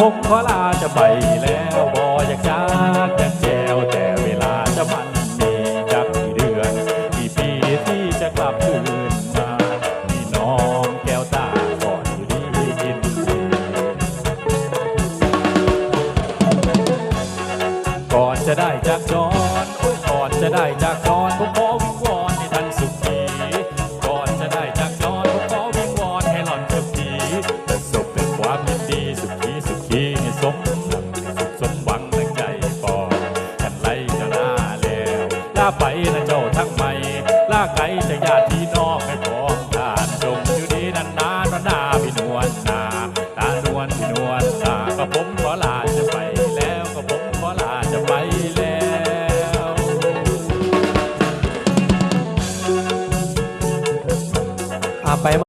ผมขอลาจะไปแล้วบออยากจากอยากแจวแต่เวลาจะมันมีจากกี่เดือนกี่ปีที่จะกลับคืนมาพี่น้องแก้วตาก่อนอยู่ดีกินดีก่อนจะได้จากจรก่อนจะได้จากจรผมขอวิงวอนให้ท่านสุขีก่อนจะได้จากจรผมขอวิงวอนให้หล่อนสุขี ล้าไปนะเจ้าทั้งไม่ลาไกลจากญาติพี่น้องให้พร้อมทานจงอยู่ดีนานนานๆนาพี่นวลนาตานวลพี่นวลตาก็ผมขอลาจะไปแล้วก็ผมขอลาจะไปแล้วอาไป